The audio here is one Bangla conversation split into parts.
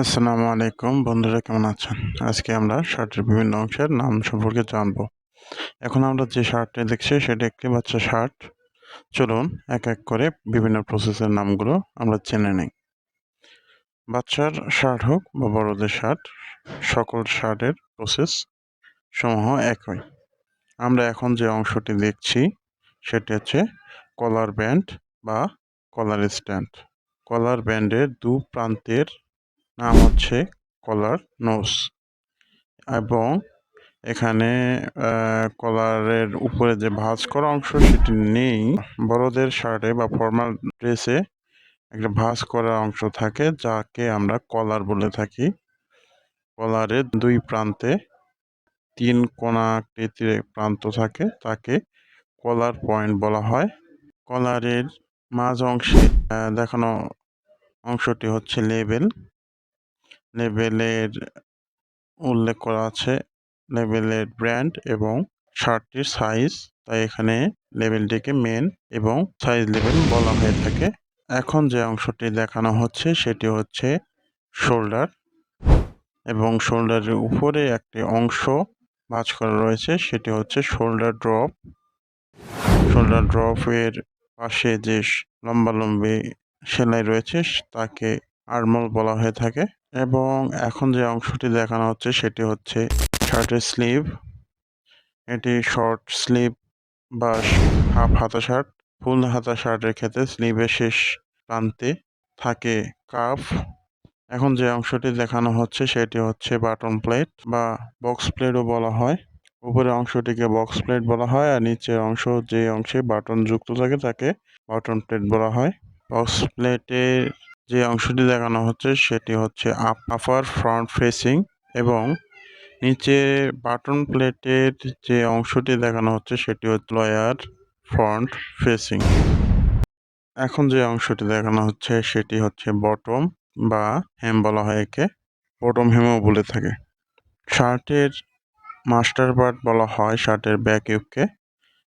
আসসালামু আলাইকুম। বন্ধুরা, কেমন আছেন? আজকে আমরা শার্টের বিভিন্ন অংশের নাম সম্পর্কে জানব। এখন আমরা যে শার্টটি দেখছি, সেটা একটি বাচ্চা শার্ট। চলুন এক এক করে বিভিন্ন প্রসেসের নামগুলো আমরা জেনে নিই। বাচ্চার শার্ট হোক বা বড়দের শার্ট, সকল শার্টের প্রসেস সমূহ একই। আমরা এখন যে অংশটি দেখছি, সেটি হচ্ছে কলার ব্যান্ড বা কলার স্ট্যান্ড কলার ব্যান্ডের দু প্রান্তের নাম হচ্ছে কলার নোস। এবং এখানে কলারের উপরে যে ভাঁজ করা অংশ সেটি নেই। বড়দের শার্টে বা ফর্মাল ড্রেসে একটা ভাঁজ করা অংশ থাকে, যাকে আমরা কলার বলে থাকি। কলারের দুই প্রান্তে তিন কোনা আকৃতির প্রান্ত থাকে, তাকে কলার পয়েন্ট বলা হয়। কলারের মাঝ অংশে দেখানো অংশটি হচ্ছে লেবেল। লেবেলের উল্লেখ করা আছে লেবেলের ব্র্যান্ড এবং শার্টটির সাইজ। তাই এখানে লেবেলটিকে মেন এবং সাইজ লেবেল বলা হয়ে থাকে। এখন যে অংশটি দেখানো হচ্ছে সেটি হচ্ছে শোল্ডার এবং শোল্ডারের উপরে একটি অংশ ভাঁজ করা রয়েছে। সেটি হচ্ছে শোল্ডার ড্রপ। শোল্ডার ড্রপের পাশে যে লম্বালম্বি সেলাই রয়েছে, তাকে আরমোল বলা হয়ে থাকে এবং এখন যে অংশটি দেখানো হচ্ছে সেটি হচ্ছে শার্টের স্লিভ। এটি শর্ট স্লিভ বা হাফ হাতা শার্ট, ফুল হাতা শার্টের ক্ষেত্রে স্লিভের শেষ প্রান্তে থাকে কাফ। এখন যে অংশটি দেখানো হচ্ছে সেটি হচ্ছে বাটন প্লেট বা বক্স প্লেটও বলা হয়। উপরের অংশটিকে বক্স প্লেট বলা হয় আর নিচের অংশ যে অংশে বাটন যুক্ত থাকে তাকে বাটন প্লেট বলা হয়। বক্স প্লেটের যে অংশটি দেখানো হচ্ছে, সেটি হচ্ছে আপার ফ্রন্ট ফেসিং এবং নিচে বাটন প্লেটের যে অংশটি দেখানো হচ্ছে, সেটি হচ্ছে লয়ার ফ্রন্ট ফেসিং এখন যে অংশটি দেখানো হচ্ছে, সেটি হচ্ছে বটম বা হেম বলা হয় একে। বটম হেমও বলে থাকে। শার্টের মাস্টার পার্ট বলা হয় শার্টের ব্যাক ইউককে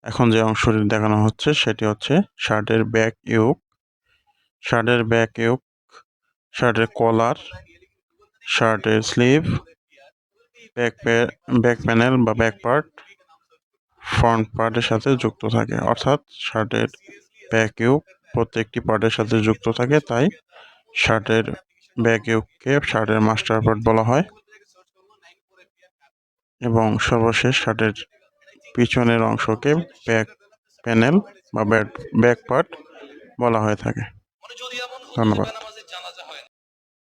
এখন যে অংশটি দেখানো হচ্ছে, সেটি হচ্ছে শার্টের ব্যাক ইউক শার্টের ব্যাক ইউক শার্টের কলার, শার্টের স্লিভ, ব্যাক ব্যাক প্যানেল বা ব্যাক পার্ট ফ্রন্ট পার্টের সাথে যুক্ত থাকে। অর্থাৎ শার্টের ব্যাক ইউক প্রত্যেকটি পার্টের সাথে যুক্ত থাকে, তাই শার্টের ব্যাক ইউককে শার্টের মাস্টার পার্ট বলা হয়। এবং সর্বশেষ শার্টের পিছনের অংশকে ব্যাক প্যানেল বা ব্যাক পার্ট বলা হয়ে থাকে। ধন্যবাদ।